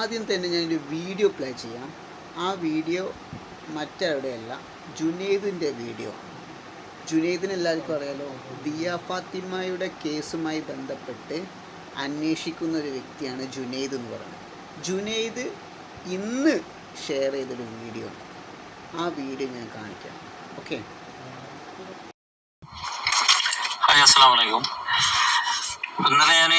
ആദ്യം തന്നെ ഞാനൊരു വീഡിയോ പ്ലേ ചെയ്യാം. ആ വീഡിയോ മറ്റവിടെയല്ല ജുനൈദിന്റെ വീഡിയോ ജുനൈദിന് എല്ലാവർക്കും അറിയാലോ ദിയ ഫാത്തിമയുടെ കേസുമായി ബന്ധപ്പെട്ട് അന്വേഷിക്കുന്ന ഒരു വ്യക്തിയാണ് ജുനൈദ് എന്ന് പറയുന്നത്. ജുനൈദ് ഇന്ന് ഷെയർ ചെയ്തൊരു വീഡിയോ ആ വീഡിയോ ഞാൻ കാണിക്കാം. ഓക്കെ ഹായ് അസ്സാം വലൈക്കും ഇന്നലെ ഞാൻ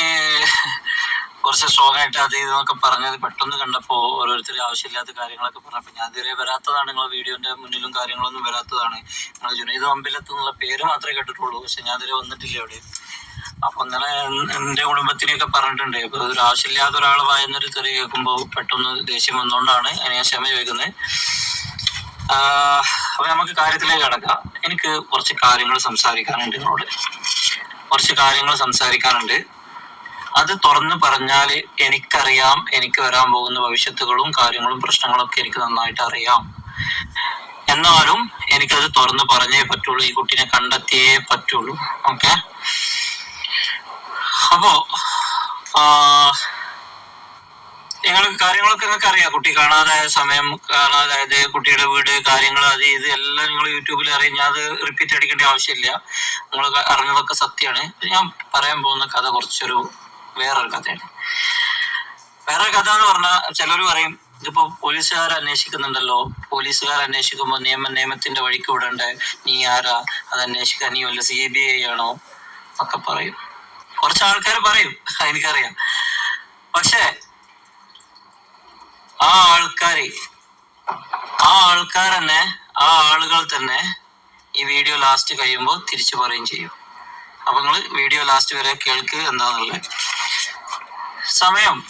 കുറച്ച് സ്ട്രോങ് ആയിട്ട് അത് ഇതെന്നൊക്കെ പറഞ്ഞത് പെട്ടെന്ന് കണ്ടപ്പോൾ ഓരോരുത്തർ ആവശ്യമില്ലാത്ത കാര്യങ്ങളൊക്കെ പറഞ്ഞപ്പോൾ ഞാൻ ഇതുവരെ വരാത്തതാണ് നിങ്ങളെ വീഡിയോന്റെ മുന്നിലും കാര്യങ്ങളൊന്നും വരാത്തതാണ്. നിങ്ങൾ ജുനൈദ് അമ്പലത്ത് എന്നുള്ള പേര് മാത്രമേ കേട്ടിട്ടുള്ളൂ. പക്ഷെ ഞാൻ ഇതുവരെ വന്നിട്ടില്ല അവിടെ. അപ്പൊ ഇന്നലെ എന്റെ കുടുംബത്തിനെയൊക്കെ പറഞ്ഞിട്ടുണ്ട്. അപ്പൊ ഒരു ആവശ്യമില്ലാത്ത ഒരാൾ വായെന്നൊരു തെറി കേൾക്കുമ്പോൾ പെട്ടെന്ന് ദേഷ്യം വന്നുകൊണ്ടാണ് ഞാൻ ക്ഷമ ചോദിക്കുന്നത് അപ്പൊ നമുക്ക് കാര്യത്തിലേക്ക് കടക്കാം. എനിക്ക് കുറച്ച് കാര്യങ്ങൾ സംസാരിക്കാനുണ്ട് നിങ്ങളോട്. കുറച്ച് കാര്യങ്ങൾ സംസാരിക്കാനുണ്ട്. അത് തുറന്നു പറഞ്ഞാൽ എനിക്കറിയാം എനിക്ക് വരാൻ പോകുന്ന ഭവിഷ്യത്തുകളും കാര്യങ്ങളും പ്രശ്നങ്ങളും ഒക്കെ എനിക്ക് നന്നായിട്ട് അറിയാം. എന്നാലും എനിക്കത് തുറന്നു പറഞ്ഞേ പറ്റുള്ളൂ ഈ കുട്ടീനെ കണ്ടെത്തിയേ പറ്റുള്ളൂ. ഓക്കെ? അപ്പോ നിങ്ങൾക്ക് നിങ്ങൾ കാര്യങ്ങളൊക്കെ നിങ്ങൾക്ക് അറിയാം കുട്ടി കാണാതായ സമയം കാണാതായത് കുട്ടിയുടെ വീട് കാര്യങ്ങൾ അത് ഇത് എല്ലാം നിങ്ങൾ യൂട്യൂബിൽ അറിയാം. ഞാൻ അത് റിപ്പീറ്റ് അടിക്കേണ്ട ആവശ്യമില്ല. നിങ്ങൾ അറിഞ്ഞതൊക്കെ സത്യമാണ്. ഞാൻ പറയാൻ പോകുന്ന കഥ കുറച്ചൊരു വേറൊരു കഥയാണ് വേറെ കഥ എന്ന് പറഞ്ഞാൽ ചിലർ പറയും ഇതിപ്പോ പോലീസുകാർ അന്വേഷിക്കുന്നുണ്ടല്ലോ. പോലീസുകാർ അന്വേഷിക്കുമ്പോൾ നിയമ നിയമത്തിന്റെ വഴിക്ക് വിടണ്ടേ? നീ ആരാ? അത് അന്വേഷിക്കാൻ നീ വല്ല സി ബി ഐ ആണോ? ഒക്കെ പറയും. കുറച്ച് ആൾക്കാർ പറയും എനിക്കറിയാം. പക്ഷേ ആ ആൾക്കാര് ആ ആൾക്കാർ തന്നെ ആ ആളുകൾ തന്നെ ഈ വീഡിയോ ലാസ്റ്റ് കഴിയുമ്പോൾ തിരിച്ചു പറയുകയും ചെയ്യും. അപ്പൊ നിങ്ങൾ വീഡിയോ ലാസ്റ്റ് വരെ കേൾക്ക് എന്താന്നുള്ളത്. സമയം.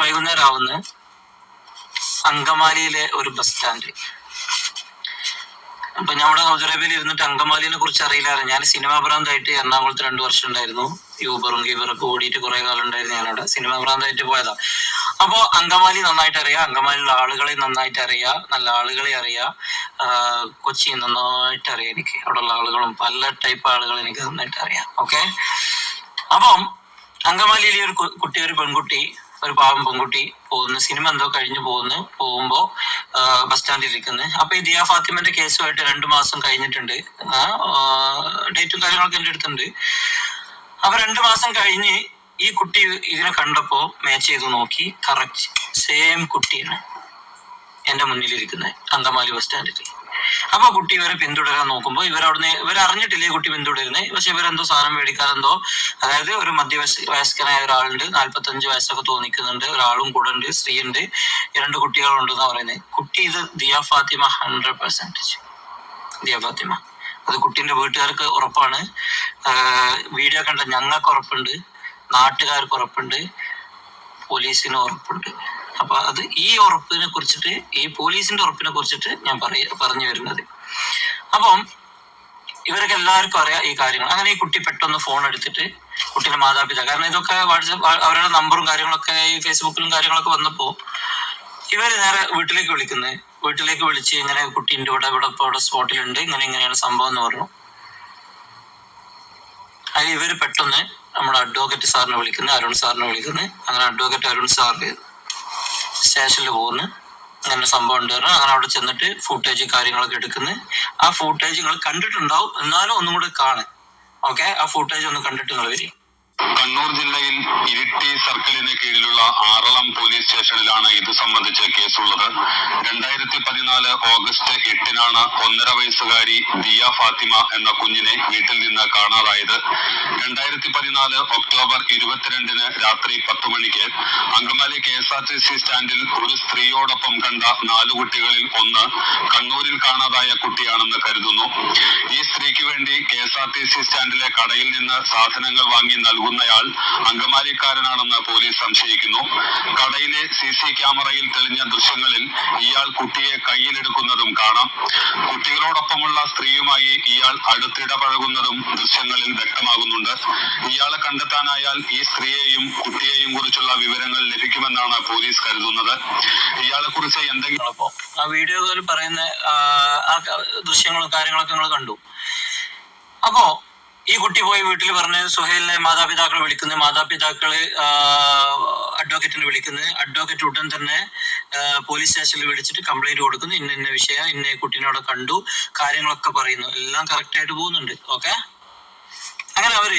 വൈകുന്നേരം ആവുന്ന അങ്കമാലിയിലെ ഒരു ബസ് സ്റ്റാൻഡ്. അപ്പൊ നമ്മുടെ അറേബ്യയിൽ ഇരുന്നിട്ട് അങ്കമാലിനെ കുറിച്ച് അറിയില്ലായിരുന്നു. ഞാൻ സിനിമ ഭ്രാന്തായിട്ട് എറണാകുളത്ത് രണ്ടു വർഷം ഉണ്ടായിരുന്നു. യൂബറും ഗീബറൊക്കെ ഓടിയിട്ട് കുറെ കാലം ഉണ്ടായിരുന്നു ഞാനവിടെ സിനിമ ഭ്രാന്തായിട്ട് പോയതാ. അപ്പോ അങ്കമാലി നന്നായിട്ട് അറിയാം. അങ്കമാലിയിലെ ആളുകളെ നന്നായിട്ട് അറിയാം. നല്ല ആളുകളെ അറിയാം. കൊച്ചി നന്നായിട്ട് അറിയാം എനിക്ക്. അവിടെയുള്ള ആളുകളും പല ടൈപ്പ് ആളുകൾ എനിക്ക് നന്നായിട്ട് അറിയാം. ഓക്കെ അപ്പം അങ്കമാലിയിലെ ഒരു കുട്ടി ഒരു പെൺകുട്ടി ഒരു പാവം പെൺകുട്ടി പോകുന്നു. സിനിമ എന്തോ കഴിഞ്ഞു പോകുന്നു. പോകുമ്പോ ബസ് സ്റ്റാൻഡിൽ ഇരിക്കുന്നു. അപ്പൊ ഈ ദിയ ഫാത്തിമന്റെ കേസുമായിട്ട് രണ്ടു മാസം കഴിഞ്ഞിട്ടുണ്ട്. ഡേറ്റും കാര്യങ്ങളൊക്കെ എന്റെ അടുത്തുണ്ട്. അപ്പൊ രണ്ടു മാസം കഴിഞ്ഞ് ഈ കുട്ടി ഇതിനെ കണ്ടപ്പോ മാച്ച് ചെയ്ത് നോക്കി. കറക്റ്റ് സെയിം കുട്ടിയാണ് എന്റെ മുന്നിലിരിക്കുന്നത് അങ്കമാലി ബസ് സ്റ്റാൻഡിൽ. അപ്പൊ കുട്ടി ഇവരെ പിന്തുടരാൻ നോക്കുമ്പോൾ ഇവർ അവിടുന്ന് ഇവർ അറിഞ്ഞിട്ടില്ലേ കുട്ടി പിന്തുടരുന്നത് പക്ഷെ ഇവരെന്തോ സാധനം മേടിക്കാൻ എന്തോ അതായത് ഒരു മധ്യവയസ് വയസ്കനായ ഒരാളുണ്ട് നാല്പത്തഞ്ച് വയസ്സൊക്കെ തോന്നിക്കുന്നുണ്ട് ഒരാളും കൂടെ ഉണ്ട് സ്ത്രീ ഉണ്ട് രണ്ട് കുട്ടികളുണ്ട് എന്നാ പറയുന്നത് കുട്ടി ഇത് ദിയ ഫാത്തിമ ഹൺഡ്രഡ് പെർസെന്റേജ് ദിയ ഫാത്തിമ. അത് കുട്ടീന്റെ വീട്ടുകാർക്ക് ഉറപ്പാണ്. വീഡിയോ കണ്ട ഞങ്ങൾക്ക് ഉറപ്പുണ്ട്. നാട്ടുകാർക്ക് ഉറപ്പുണ്ട്. പോലീസിന് ഉറപ്പുണ്ട്. അപ്പൊ അത് ഈ ഉറപ്പിനെ കുറിച്ചിട്ട് ഈ പോലീസിന്റെ ഉറപ്പിനെ കുറിച്ചിട്ട് ഞാൻ പറയ പറഞ്ഞു വരുന്നത്. അപ്പം ഇവർക്ക് എല്ലാവർക്കും അറിയാം ഈ കാര്യങ്ങൾ. അങ്ങനെ ഈ കുട്ടി പെട്ടെന്ന് ഫോൺ എടുത്തിട്ട് കുട്ടിയുടെ മാതാപിതാക്കൾ കാരണം ഇതൊക്കെ വാട്സപ്പ് അവരുടെ നമ്പറും കാര്യങ്ങളൊക്കെ ഈ ഫേസ്ബുക്കിലും കാര്യങ്ങളൊക്കെ വന്നപ്പോ ഇവർ നേരെ വീട്ടിലേക്ക് വിളിക്കുന്നത് വീട്ടിലേക്ക് വിളിച്ച് ഇങ്ങനെ കുട്ടീന്റെ ഇവിടെ ഇവിടെ ഇവിടെ സ്പോട്ടിലുണ്ട് ഇങ്ങനെ ഇങ്ങനെയാണ് സംഭവം എന്ന് പറഞ്ഞു. അതിൽ ഇവർ പെട്ടെന്ന് നമ്മുടെ അഡ്വക്കേറ്റ് സാറിനെ വിളിക്കുന്നു അരുൺ സാറിനെ വിളിക്കുന്നു. അങ്ങനെ അഡ്വക്കേറ്റ് അരുൺ സാറ് സ്റ്റേഷനിൽ പോകുന്നു അങ്ങനെ സംഭവം ഉണ്ട് പറഞ്ഞു. അങ്ങനെ അവിടെ ചെന്നിട്ട് ഫുട്ടേജ് കാര്യങ്ങളൊക്കെ എടുക്കുന്നു. ആ ഫുട്ടേജ് നിങ്ങൾ കണ്ടിട്ടുണ്ടാവും. എന്നാലും ഒന്നും കൂടെ കാണാൻ. ഓക്കെ ആ ഫുട്ടേജ് ഒന്ന് കണ്ടിട്ട് നിങ്ങൾ വരും കണ്ണൂർ ജില്ലയിൽ ഇരിട്ടി സർക്കിളിന് കീഴിലുള്ള ആറളം പോലീസ് സ്റ്റേഷനിലാണ് ഇത് സംബന്ധിച്ച് കേസുള്ളത്. രണ്ടായിരത്തി പതിനാല് ഓഗസ്റ്റ് എട്ടിനാണ് ഒന്നര വയസ്സുകാരി ദിയ ഫാത്തിമ എന്ന കുഞ്ഞിനെ വീട്ടിൽ നിന്ന് കാണാതായത്. രണ്ടായിരത്തി പതിനാല് ഒക്ടോബർ ഇരുപത്തിരണ്ടിന് രാത്രി പത്ത് മണിക്ക് Angamaly K S R T C സ്റ്റാൻഡിൽ ഒരു സ്ത്രീയോടൊപ്പം കണ്ട നാലു കുട്ടികളിൽ ഒന്ന് കണ്ണൂരിൽ കാണാതായ കുട്ടിയാണെന്ന് കരുതുന്നു. ഈ സ്ത്രീക്ക് വേണ്ടി K S R T C സ്റ്റാൻഡിലെ കടയിൽ നിന്ന് സാധനങ്ങൾ വാങ്ങി നൽകുന്നയാൾ അങ്കമാലിക്കാരനാണെന്ന് പോലീസ് സംശയിക്കുന്നു. കടയിലെ സി സി ക്യാമറയിൽ തെളിഞ്ഞ ദൃശ്യങ്ങളിൽ ഇയാൾ കുട്ടിയെ കയ്യിലെടുക്കുന്നതും കാണാം. കുട്ടികളോടൊപ്പമുള്ള സ്ത്രീയുമായി ഇയാൾ അടുത്തിടപഴകുന്നതും ദൃശ്യങ്ങളിൽ വ്യക്തമാകുന്നുണ്ട്. ഇയാളെ കണ്ടെത്താനായാൽ ഈ സ്ത്രീയെയും കുട്ടിയെയും കുറിച്ചുള്ള വിവരങ്ങൾ ലഭിക്കുമെന്നാണ് പോലീസ് കരുതുന്നത്. ഇയാളെ കുറിച്ച് എന്തെങ്കിലും ആ വീഡിയോ പറയുന്ന ആ ദൃശ്യങ്ങളും കാര്യങ്ങളൊക്കെ നിങ്ങൾ കണ്ടു. അപ്പോ ഈ കുട്ടി പോയി വീട്ടിൽ പറഞ്ഞ് സുഹേലിനെ മാതാപിതാക്കളെ വിളിക്കുന്നു. മാതാപിതാക്കൾ അഡ്വക്കേറ്റിനെ വിളിക്കുന്നത് അഡ്വക്കേറ്റ് ഉടൻ തന്നെ പോലീസ് സ്റ്റേഷനിൽ വിളിച്ചിട്ട് കംപ്ലൈന്റ് കൊടുക്കുന്നു. ഇന്ന ഇന്ന വിഷയം ഇന്ന കുട്ടീനോട് കണ്ടു. കാര്യങ്ങളൊക്കെ പറയുന്നു. എല്ലാം കറക്റ്റ് ആയിട്ട് പോകുന്നുണ്ട്. ഓക്കെ അങ്ങനെ അവർ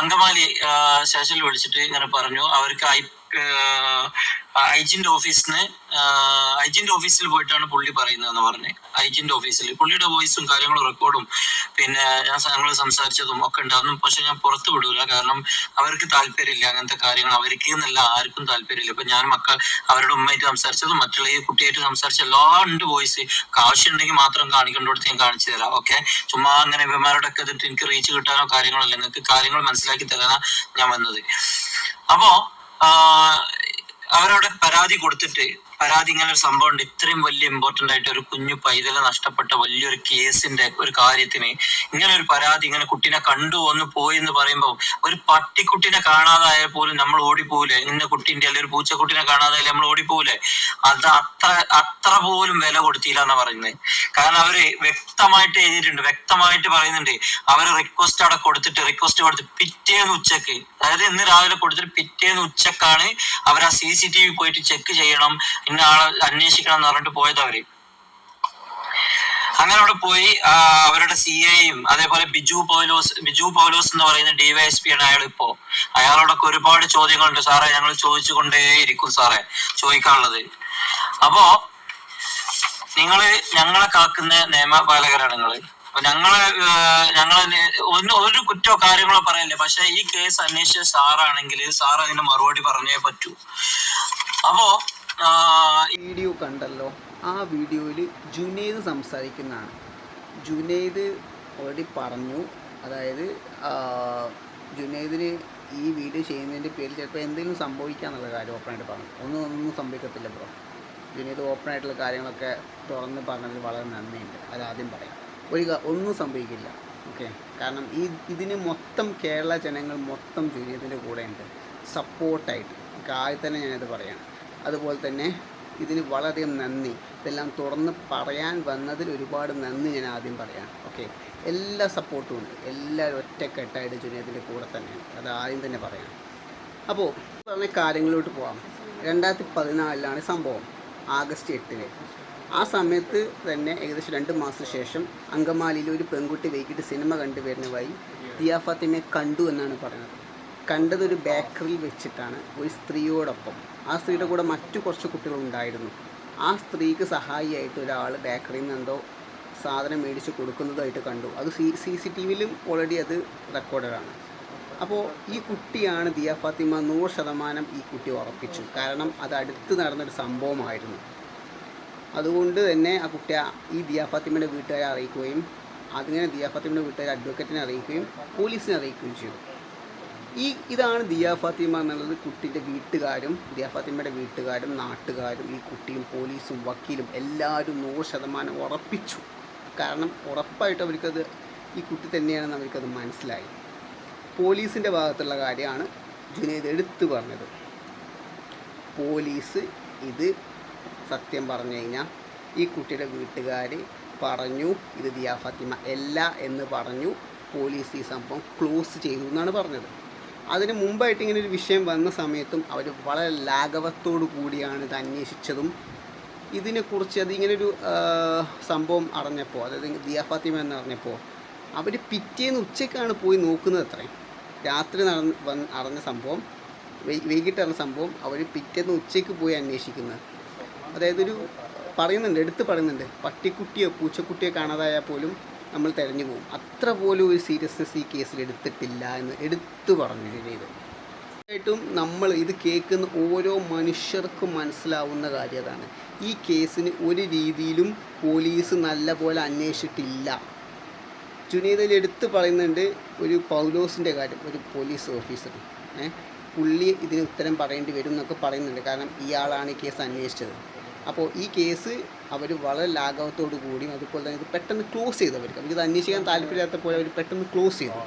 അങ്കമാലി സ്റ്റേഷനിൽ വിളിച്ചിട്ട് ഇങ്ങനെ പറഞ്ഞു. അവർക്ക് ഐ ഐജിന്റെ ഓഫീസിന് ഐജന്റ് ഓഫീസിൽ പോയിട്ടാണ് പുള്ളി പറയുന്നതെന്ന് പറഞ്ഞ്. ഐജിന്റെ ഓഫീസിൽ പുള്ളിയുടെ വോയിസും കാര്യങ്ങളും റെക്കോർഡും പിന്നെ ഞാൻ ഞങ്ങൾ സംസാരിച്ചതും ഒക്കെ ഉണ്ടാകും പക്ഷെ ഞാൻ പുറത്തു വിടൂല. കാരണം അവർക്ക് താല്പര്യമില്ല അങ്ങനത്തെ കാര്യങ്ങൾ. അവർക്ക് എന്നല്ല ആർക്കും താല്പര്യമില്ല. ഇപ്പൊ ഞാൻ മക്കൾ അവരുടെ ഉമ്മയായിട്ട് സംസാരിച്ചതും മറ്റുള്ള ഈ കുട്ടിയായിട്ട് സംസാരിച്ച എല്ലാം ഉണ്ട് വോയിസ് ആവശ്യമുണ്ടെങ്കിൽ മാത്രം കാണിക്കേണ്ടടുത്ത് ഞാൻ കാണിച്ചു തരാം. ഓക്കെ ചുമ്മാ അങ്ങനെ ഇവന്മാരുടെ ഒക്കെ ഇതിട്ട് എനിക്ക് റീച്ച് കിട്ടാനോ കാര്യങ്ങളല്ല നിങ്ങൾക്ക് കാര്യങ്ങൾ മനസ്സിലാക്കി തരാനാ ഞാൻ വന്നത്. അപ്പോ അവരവിടെ പരാതി കൊടുത്തിട്ട് പരാതി ഇങ്ങനെ ഒരു സംഭവം ഉണ്ട് ഇത്രയും വലിയ ഇമ്പോർട്ടന്റ് ആയിട്ട് ഒരു കുഞ്ഞു പൈതലെ നഷ്ടപ്പെട്ട വലിയൊരു കേസിന്റെ ഒരു കാര്യത്തിന് ഇങ്ങനെ ഒരു പരാതി ഇങ്ങനെ കുട്ടീനെ കണ്ടു വന്ന് പോയി എന്ന് പറയുമ്പോൾ ഒരു പട്ടിക്കുട്ടിനെ കാണാതായ പോലും നമ്മൾ ഓടിപ്പോവില്ലേ? ഇന്ന കുട്ടീന്റെ അല്ലെങ്കിൽ ഒരു പൂച്ചക്കുട്ടിനെ കാണാതായാലും നമ്മൾ ഓടിപ്പോവില്ലേ? അത് അത്ര അത്ര പോലും വില കൊടുത്തില്ല എന്നാ പറയുന്നത്. കാരണം അവർ വ്യക്തമായിട്ട് എഴുതിയിട്ടുണ്ട്. വ്യക്തമായിട്ട് പറയുന്നുണ്ട്. അവർ റിക്വസ്റ്റ് അവിടെ കൊടുത്തിട്ട് റിക്വസ്റ്റ് കൊടുത്ത് പിറ്റേന്ന് ഉച്ചയ്ക്ക് അതായത് ഇന്ന് രാവിലെ കൊടുത്തിട്ട് പിറ്റേന്ന് ഉച്ചക്കാണ് അവർ ആ സി സി ടി വി പോയിട്ട് ചെക്ക് ചെയ്യണം. ഇന്ന ആളെ അന്വേഷിക്കണം എന്ന് പറഞ്ഞിട്ട് പോയത് അവർ. അങ്ങനെ അവിടെ പോയി അവരുടെ സി ഐയും അതേപോലെ ബിജു പൗലോസ് ബിജു പൗലോസ് എന്ന് പറയുന്ന ഡിവൈഎസ്പി ആണ് അയാൾ ഇപ്പോ. അയാളോടൊക്കെ ഒരുപാട് ചോദ്യങ്ങളുണ്ട്. സാറേ ഞങ്ങൾ ചോദിച്ചുകൊണ്ടേയിരിക്കും സാറേ ചോദിക്കാനുള്ളത്. അപ്പോ നിങ്ങൾ ഞങ്ങളെ കാക്കുന്ന നിയമപാലകരാണ് നിങ്ങൾ. അപ്പൊ ഞങ്ങൾ ഞങ്ങൾ ഒന്ന് ഒരു കുറ്റോ കാര്യങ്ങളോ പറയല്ലേ. പക്ഷെ ഈ കേസ് അന്വേഷിച്ച സാറാണെങ്കിൽ സാർ അതിന് മറുപടി പറഞ്ഞേ പറ്റൂ. അപ്പോ വീഡിയോ കണ്ടല്ലോ. ആ വീഡിയോയിൽ ജുനൈദ് സംസാരിക്കുന്നതാണ്. ജുനൈദ് ഓൾറെഡി പറഞ്ഞു. അതായത് ജുനൈദിന് ഈ വീഡിയോ ചെയ്യുന്നതിന്റെ പേരിൽ ചിലപ്പോൾ എന്തെങ്കിലും സംഭവിക്കാന്നുള്ള കാര്യം ഓപ്പണായിട്ട് പറഞ്ഞു. ഒന്നും ഒന്നും സംഭവിക്കത്തില്ല ബ്രോ. ജുനൈദ് ഓപ്പണായിട്ടുള്ള കാര്യങ്ങളൊക്കെ തുറന്ന് പറഞ്ഞതിൽ വളരെ നന്ദിയുണ്ട്. അതാദ്യം പറയാം. ഒരു ഒന്നും സംഭവിക്കില്ല. ഓക്കെ കാരണം ഈ ഇതിന് മൊത്തം കേരള ജനങ്ങൾ മൊത്തം ജുനൈദിന്റെ കൂടെയുണ്ട്. സപ്പോർട്ടായിട്ട് ആദ്യം തന്നെ ഞാനിത് പറയണം. അതുപോലെ തന്നെ ഇതിന് വളരെയധികം നന്ദി. ഇതെല്ലാം തുറന്ന് പറയാൻ വന്നതിൽ ഒരുപാട് നന്ദി ഞാൻ ആദ്യം പറയാം. ഓക്കെ? എല്ലാ സപ്പോർട്ടും ഉണ്ട്. എല്ലാവരും ഒറ്റക്കെട്ടായിട്ട് ജുനേദിന്റെ കൂടെ തന്നെയാണ്. അത് ആദ്യം തന്നെ പറയാം. അപ്പോൾ പറഞ്ഞ കാര്യങ്ങളിലോട്ട് പോകാം രണ്ടായിരത്തി പതിനാലിലാണ് സംഭവം. ആഗസ്റ്റ് എട്ടിന്. ആ സമയത്ത് തന്നെ ഏകദേശം രണ്ട് മാസത്തിന് ശേഷം അങ്കമാലിയിൽ ഒരു പെൺകുട്ടി വൈകിട്ട് സിനിമ കണ്ടു വരുന്ന വഴി ദിയ ഫാത്തിമയെ കണ്ടു എന്നാണ് പറയുന്നത്. കണ്ടത് ഒരു ബേക്കറിയിൽ വെച്ചിട്ടാണ്. ഒരു സ്ത്രീയോടൊപ്പം. ആ സ്ത്രീയുടെ കൂടെ മറ്റു കുറച്ച് കുട്ടികളുണ്ടായിരുന്നു. ആ സ്ത്രീക്ക് സഹായിയായിട്ട് ഒരാൾ ബേക്കറിയിൽ നിന്ന് എന്തോ സാധനം മേടിച്ച് കൊടുക്കുന്നതായിട്ട് കണ്ടു. അത് സി സി സി ടി വിയിലും ഓൾറെഡി അത് റെക്കോർഡഡാണ് അപ്പോൾ ഈ കുട്ടിയാണ് ദിയ ഫാത്തിമ നൂറ് ശതമാനം ഈ കുട്ടി ഉറപ്പിച്ചു. കാരണം അത് അടുത്ത് നടന്നൊരു സംഭവമായിരുന്നു. അതുകൊണ്ട് തന്നെ ആ കുട്ടി ഈ ദിയ ഫാത്തിമയുടെ വീട്ടുകാരെ അറിയിക്കുകയും അതിങ്ങനെ ദിയ ഫാത്തിമയുടെ വീട്ടുകാരെ അഡ്വക്കേറ്റിനെ അറിയിക്കുകയും പോലീസിനെ അറിയിക്കുകയും ചെയ്തു. ഈ ഇതാണ് ദിയാ ഫാത്തിമ എന്നുള്ളത് കുട്ടിന്റെ വീട്ടുകാരും ദിയാ ഫാത്തിമയുടെ വീട്ടുകാരും നാട്ടുകാരും ഈ കുട്ടിയും പോലീസും വക്കീലും എല്ലാവരും നൂറ് ശതമാനം ഉറപ്പിച്ചു. കാരണം ഉറപ്പായിട്ട് അവർക്കത് ഈ കുട്ടി തന്നെയാണെന്ന് അവർക്കത് മനസ്സിലായി. പോലീസിന്റെ ഭാഗത്തുള്ള കാര്യമാണ് ജുനൈദ് എടുത്തു പറഞ്ഞത്. പോലീസ് ഇത് സത്യം പറഞ്ഞു കഴിഞ്ഞാൽ ഈ കുട്ടിയുടെ വീട്ടുകാർ പറഞ്ഞു ഇത് ദിയാ ഫാത്തിമ അല്ല എന്ന് പറഞ്ഞു പോലീസ് ഈ സംഭവം ക്ലോസ് ചെയ്തു എന്നാണ് പറഞ്ഞത്. അതിന് മുമ്പായിട്ട് ഇങ്ങനെ ഒരു വിഷയം വന്ന സമയത്തും അവർ വളരെ ലാഘവത്തോടു കൂടിയാണ് ഇത് അന്വേഷിച്ചതും. ഇതിനെക്കുറിച്ച് അതിങ്ങനൊരു സംഭവം അറിഞ്ഞപ്പോൾ അതായത് ദിയാഫാത്തിമ എന്ന് അറിഞ്ഞപ്പോൾ അവർ പിറ്റേന്ന് ഉച്ചയ്ക്കാണ് പോയി നോക്കുന്നത് അത്രയും. രാത്രി നടന്ന് വന്ന് അറിഞ്ഞ സംഭവം വൈകിട്ട് അറിഞ്ഞ സംഭവം അവർ പിറ്റേന്ന് ഉച്ചയ്ക്ക് പോയി അന്വേഷിക്കുന്നത്. അതായത് ഒരു പറയുന്നുണ്ട് എടുത്ത് പറയുന്നുണ്ട് പട്ടിക്കുട്ടിയോ പൂച്ചക്കുട്ടിയോ കാണാതായാൽ പോലും നമ്മൾ തിരഞ്ഞു പോകും. അത്ര പോലും ഒരു സീരിയസ്നെസ് ഈ കേസിൽ എടുത്തിട്ടില്ല എന്ന് എടുത്തു പറഞ്ഞു ചെയ്ത് ായിട്ടും നമ്മൾ ഇത് കേൾക്കുന്ന ഓരോ മനുഷ്യർക്കും മനസ്സിലാവുന്ന കാര്യം അതാണ് ഈ കേസിന് ഒരു രീതിയിലും പോലീസ് നല്ല പോലെ അന്വേഷിച്ചിട്ടില്ല. ചുനീതയിൽ എടുത്ത് പറയുന്നുണ്ട് ഒരു പൗലോസിന്റെ കാര്യം ഒരു പോലീസ് ഓഫീസർ. ഏ? പുള്ളി ഇതിന് ഉത്തരം പറയേണ്ടി വരും എന്നൊക്കെ പറയുന്നുണ്ട്. കാരണം ഇയാളാണ് ഈ കേസ് അന്വേഷിച്ചത്. അപ്പോൾ ഈ കേസ് അവർ വളരെ ലാഘവത്തോടു കൂടിയും അതുപോലെ തന്നെ ഇത് പെട്ടെന്ന് ക്ലോസ് ചെയ്തു അവർക്ക് അവർക്ക് ഇത് അന്വേഷിക്കാൻ താല്പര്യമില്ലാത്തപ്പോൾ അവർ പെട്ടെന്ന് ക്ലോസ് ചെയ്തു.